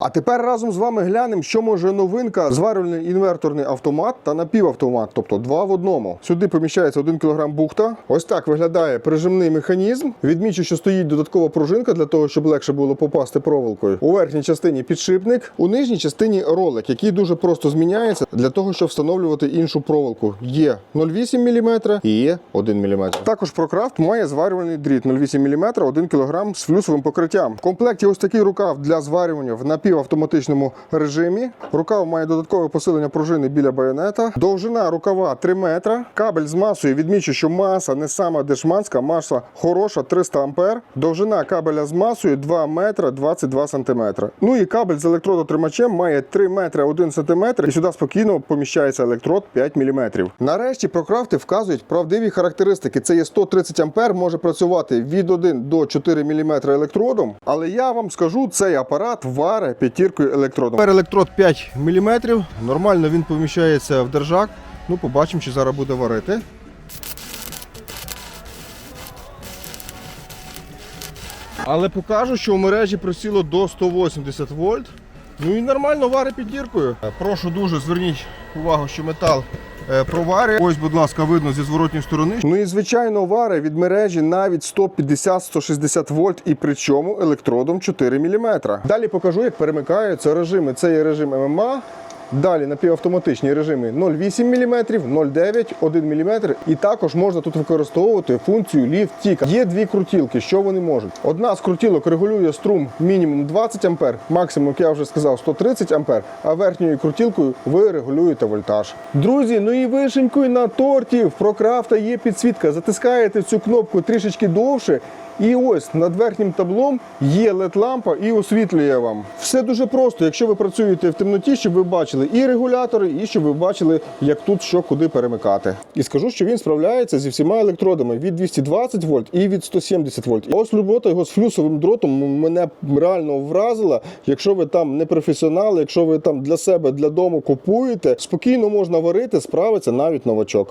А тепер разом з вами глянемо, що може новинка зварювальний інверторний автомат та напівавтомат, тобто два в одному. Сюди поміщається 1 кг бухта. Ось так виглядає прижимний механізм. Відмічу, що стоїть додаткова пружинка для того, щоб легше було попасти проволокою. У верхній частині підшипник, у нижній частині ролик, який дуже просто зміняється для того, щоб встановлювати іншу проволоку. Є 0,8 мм і є 1 мм. Також ProCraft має зварювальний дріт 0,8 мм, 1 кг з флюсовим покриттям. В комплекті ось такий рукав для зварювання в напівавтоматичному режимі. Рукав має додаткове посилення пружини біля байонета. Довжина рукава 3 метра. Кабель з масою відмічу, що маса не сама дешманська, маса хороша 300 ампер. Довжина кабеля з масою 2 метра 22 сантиметра. Ну і кабель з електродотримачем має 3 метри 1 сантиметр. І сюди спокійно поміщається електрод 5 мм. Нарешті прокрафти вказують правдиві характеристики. Це є 130 ампер, може працювати від 1 до 4 мм електродом. Але я вам скажу, цей апарат варе п'ятіркою електродом. Тепер електрод 5 мм. Нормально він поміщається в держак. Ну, побачимо, чи зараз буде варити. Але покажу, що в мережі просіло до 180 вольт. Ну і нормально варить під діркою. Прошу дуже зверніть увагу, що метал е, проварює. Ось, будь ласка, видно зі зворотньої сторони. Ну і звичайно, вари від мережі навіть 150-160 вольт і причому електродом 4 мм. Далі покажу, як перемикаються режими. Це є режим ММА. Далі напівавтоматичні режими 0,8 мм, 0,9, 1 мм. І також можна тут використовувати функцію Tick. Є дві крутілки, що вони можуть. Одна з крутілок регулює струм мінімум 20 А, максимум, як я вже сказав, 130 А, а верхньою крутілкою ви регулюєте вольтаж. Друзі, ну і вишенькою на торті в прокрафта є підсвітка. Затискаєте цю кнопку трішечки довше. І ось над верхнім таблом є LED-лампа і освітлює вам. Все дуже просто, якщо ви працюєте в темноті, щоб ви бачили і регулятори, і щоб ви бачили, як тут що куди перемикати. І скажу, що він справляється зі всіма електродами від 220 вольт і від 170 вольт. Ось робота його з флюсовим дротом мене реально вразила. Якщо ви там не професіонал, якщо ви там для себе, для дому купуєте, спокійно можна варити, справиться навіть новачок.